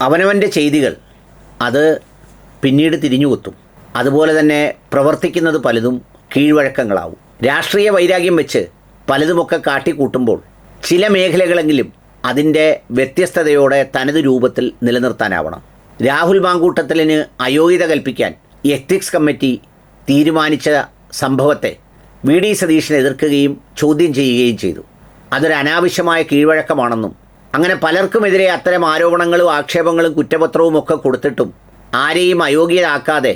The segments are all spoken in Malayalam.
അവനവന്റെ ചെയ്തികൾ അത് പിന്നീട് തിരിഞ്ഞുകൊത്തും അതുപോലെ തന്നെ പ്രവർത്തിക്കുന്നത് പലതും കീഴ്വഴക്കങ്ങളാവും. രാഷ്ട്രീയ വൈരാഗ്യം വെച്ച് പലതുമൊക്കെ കാട്ടിക്കൂട്ടുമ്പോൾ ചില മേഖലകളെങ്കിലും അതിന്റെ വ്യത്യസ്തതയോടെ തനത് രൂപത്തിൽ നിലനിർത്താനാവണം. രാഹുൽ മാങ്കൂട്ടത്തിലിന് അയോഗ്യത കൽപ്പിക്കാൻ എത്തിക്സ് കമ്മിറ്റി തീരുമാനിച്ച സംഭവത്തെ വി ഡി സതീഷിനെ എതിർക്കുകയും ചോദ്യം ചെയ്യുകയും ചെയ്തു. അതൊരു അനാവശ്യമായ കീഴ്വഴക്കമാണെന്നും അങ്ങനെ പലർക്കുമെതിരെ അത്തരം ആരോപണങ്ങളും ആക്ഷേപങ്ങളും കുറ്റപത്രവും ഒക്കെ കൊടുത്തിട്ടും ആരെയും അയോഗ്യരാക്കാതെ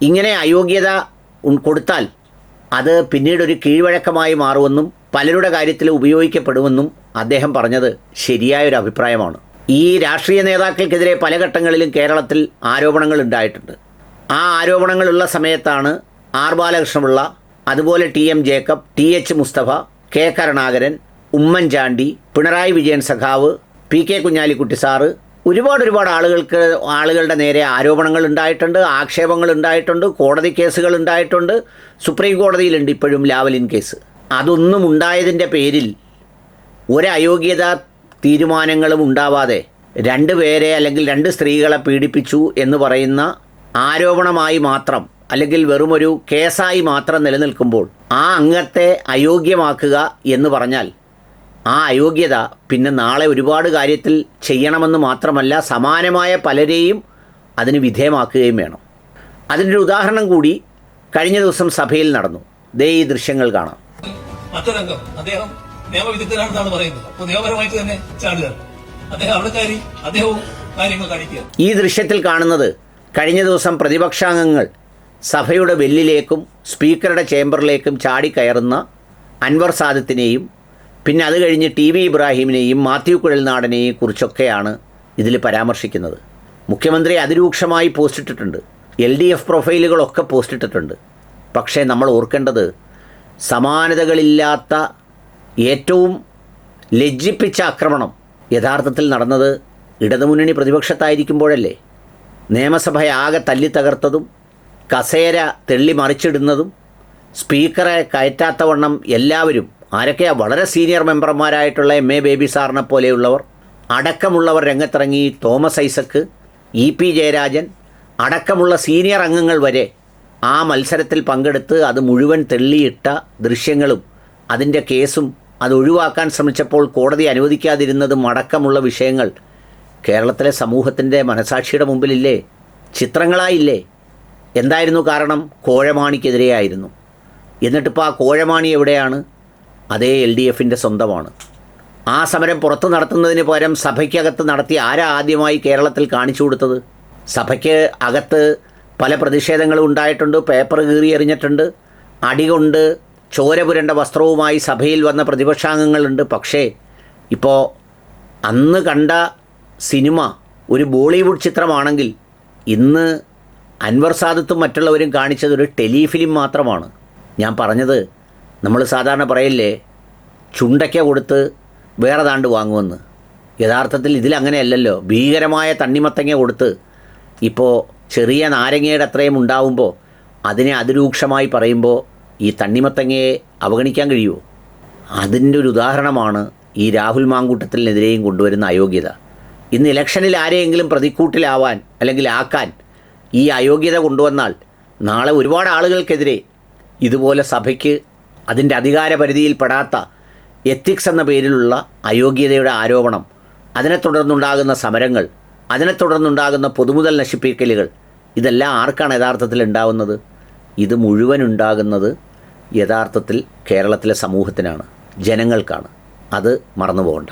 ഇങ്ങനെ അയോഗ്യത കൊടുത്താൽ അത് പിന്നീട് ഒരു കീഴ്വഴക്കമായി മാറുമെന്നും പലരുടെ കാര്യത്തിൽ ഉപയോഗിക്കപ്പെടുമെന്നും അദ്ദേഹം പറഞ്ഞത് ശരിയായൊരു അഭിപ്രായമാണ്. ഈ രാഷ്ട്രീയ നേതാക്കൾക്കെതിരെ പല ഘട്ടങ്ങളിലും കേരളത്തിൽ ആരോപണങ്ങൾ ഉണ്ടായിട്ടുണ്ട്. ആ ആരോപണങ്ങളുള്ള സമയത്താണ് ആർ ബാലകൃഷ്ണപിള്ള അതുപോലെ T M Jacob T H Musthafa K Karunakaran Oommenchandy Pinarayi Vijayan സഖാവ് പി കെ കുഞ്ഞാലിക്കുട്ടി സാറ് ഒരുപാട് ഒരുപാട് ആളുകൾക്ക് ആളുകളുടെ നേരെ ആരോപണങ്ങൾ ഉണ്ടായിട്ടുണ്ട് ആക്ഷേപങ്ങൾ ഉണ്ടായിട്ടുണ്ട് കോടതി കേസുകൾ ഉണ്ടായിട്ടുണ്ട്. സുപ്രീം കോടതിയിലുണ്ട് ഇപ്പോഴും ലാവലിൻ കേസ്. അതൊന്നും ഉണ്ടായതിന്റെ പേരിൽ ഒരയോഗ്യത തീരുമാനങ്ങളും ഉണ്ടാവാതെ രണ്ട് പേരെ അല്ലെങ്കിൽ രണ്ട് സ്ത്രീകളെ പീഡിപ്പിച്ചു എന്ന് പറയുന്ന ആരോപണമായി മാത്രം അല്ലെങ്കിൽ വെറുമൊരു കേസായി മാത്രം നിലനിൽക്കുമ്പോൾ ആ അംഗത്തെ അയോഗ്യമാക്കുക എന്ന് പറഞ്ഞാൽ ആ അയോഗ്യത പിന്നെ നാളെ ഒരുപാട് കാര്യത്തിൽ ചെയ്യണമെന്ന് മാത്രമല്ല സമാനമായ പലരെയും അതിന് വിധേയമാക്കുകയും വേണം. അതിന്റെ ഒരു ഉദാഹരണം കൂടി കഴിഞ്ഞ ദിവസം സഭയിൽ നടന്നു. ദേ ഈ ദൃശ്യങ്ങൾ കാണാം. മറ്റൊരംഗം. അദ്ദേഹം നിയമവിദഗ്ധനാണെന്നാണ് പറയുന്നത്. അപ്പോൾ നിയമപരമായിട്ട് തന്നെ ചാടുകയാണ്. അദ്ദേഹം അവിടെ കയറി അദ്ദേഹവും കാര്യങ്ങൾ കാണിക്കുക ഈ ദൃശ്യത്തിൽ കാണുന്നത് കഴിഞ്ഞ ദിവസം പ്രതിപക്ഷാംഗങ്ങൾ സഭയുടെ വെല്ലിലേക്കും സ്പീക്കറുടെ ചേംബറിലേക്കും ചാടിക്കയറുന്ന അൻവർ സാദത്തിനെയും പിന്നെ അത് കഴിഞ്ഞ് ടി വി ഇബ്രാഹിമിനെയും മാത്യു കുഴൽനാടനെയും കുറിച്ചൊക്കെയാണ് ഇതിൽ പരാമർശിക്കുന്നത്. മുഖ്യമന്ത്രി അതിരൂക്ഷമായി പോസ്റ്റിട്ടിട്ടുണ്ട്. എൽ ഡി എഫ് പ്രൊഫൈലുകളൊക്കെ പോസ്റ്റിട്ടിട്ടുണ്ട്. പക്ഷേ നമ്മൾ ഓർക്കേണ്ടത് സമാനതകളില്ലാത്ത ഏറ്റവും ലജ്ജിപ്പിച്ച ആക്രമണം യഥാർത്ഥത്തിൽ നടന്നത് ഇടതുമുന്നണി പ്രതിപക്ഷത്തായിരിക്കുമ്പോഴല്ലേ. നിയമസഭയാകെ തല്ലിത്തകർത്തതും കസേര തെള്ളി മറിച്ചിടുന്നതും സ്പീക്കറെ കയറ്റാത്തവണ്ണം എല്ലാവരും ആരൊക്കെയാ വളരെ സീനിയർ മെമ്പർമാരായിട്ടുള്ള എം എ ബേബി സാറിനെ പോലെയുള്ളവർ? അടക്കമുള്ളവർ രംഗത്തിറങ്ങി തോമസ് ഐസക്ക് ഇ പി ജയരാജൻ അടക്കമുള്ള സീനിയർ അംഗങ്ങൾ വരെ ആ മത്സരത്തിൽ പങ്കെടുത്ത് അത് മുഴുവൻ തെള്ളിയിട്ട ദൃശ്യങ്ങളും അതിന്റെ കേസും അത് ഒഴിവാക്കാൻ ശ്രമിച്ചപ്പോൾ കോടതി അനുവദിക്കാതിരുന്നതും അടക്കമുള്ള വിഷയങ്ങൾ കേരളത്തിലെ സമൂഹത്തിന്റെ മനസാക്ഷിയുടെ മുമ്പിലില്ലേ? ചിത്രങ്ങളായില്ലേ? എന്തായിരുന്നു കാരണം? കോഴമാണിക്കെതിരെയായിരുന്നു. എന്നിട്ടിപ്പോൾ ആ കോഴമാണി എവിടെയാണ്? അതേ എൽ ഡി എഫിന്റെ സ്വന്തമാണ്. ആ സമരം പുറത്ത് നടത്തുന്നതിന് പകരം സഭയ്ക്കകത്ത് നടത്തി ആരാ ആദ്യമായി കേരളത്തിൽ കാണിച്ചു കൊടുത്തത്? സഭയ്ക്ക് അകത്ത് പല പ്രതിഷേധങ്ങളും ഉണ്ടായിട്ടുണ്ട് പേപ്പർ കീറി എറിഞ്ഞിട്ടുണ്ട് അടികൊണ്ട് ചോര പുരണ്ട വസ്ത്രവുമായി സഭയിൽ വന്ന പ്രതിപക്ഷാംഗങ്ങളുണ്ട്. പക്ഷേ ഇപ്പോൾ അന്ന് കണ്ട സിനിമ ഒരു ബോളിവുഡ് ചിത്രമാണെങ്കിൽ ഇന്ന് അൻവർ സാദത്തും മറ്റുള്ളവരും കാണിച്ചത് ഒരു ടെലിഫിലിം മാത്രമാണ്. ഞാൻ പറഞ്ഞത് നമ്മൾ സാധാരണ പറയില്ലേ ചുണ്ടയ്ക്ക കൊടുത്ത് വേറെ താണ്ട് വാങ്ങുമെന്ന്. യഥാർത്ഥത്തിൽ ഇതിലങ്ങനെയല്ലല്ലോ ഭീകരമായ തണ്ണിമത്തങ്ങ കൊടുത്ത് ഇപ്പോൾ ചെറിയ നാരങ്ങയുടെ അത്രയും ഉണ്ടാവുമ്പോൾ അതിനെ അതിരൂക്ഷമായി പറയുമ്പോൾ ഈ തണ്ണിമത്തങ്ങയെ അവഗണിക്കാൻ കഴിയുമോ അതിന്റെ ഒരു ഉദാഹരണമാണ് ഈ രാഹുൽ മാങ്കൂട്ടത്തിനെതിരെയും കൊണ്ടുവരുന്ന അയോഗ്യത. ഇന്ന് ഇലക്ഷനിൽ ആരെയെങ്കിലും പ്രതിക്കൂട്ടിലാവാൻ അല്ലെങ്കിൽ ആക്കാൻ ഈ അയോഗ്യത കൊണ്ടുവന്നാൽ നാളെ ഒരുപാട് ആളുകൾക്കെതിരെ ഇതുപോലെ സഭയ്ക്ക് അതിന്റെ അധികാരപരിധിയിൽ പെടാത്ത എത്തിക്സ് എന്ന പേരിലുള്ള അയോഗ്യതയുടെ ആരോപണം അതിനെ തുടർന്നുണ്ടാകുന്ന സമരങ്ങൾ അതിനെ തുടർന്നുണ്ടാകുന്ന പൊതുമുതൽ നശിപ്പിക്കലുകൾ ഇതെല്ലാം ആർക്കാണ് യഥാർത്ഥത്തിൽ ഉണ്ടാകുന്നത് ഇത് മുഴുവൻ ഉണ്ടാകുന്നത് യഥാർത്ഥത്തിൽ കേരളത്തിലെ സമൂഹത്തിനാണ് ജനങ്ങൾക്കാണ്. അത് മറന്നു പോകണ്ട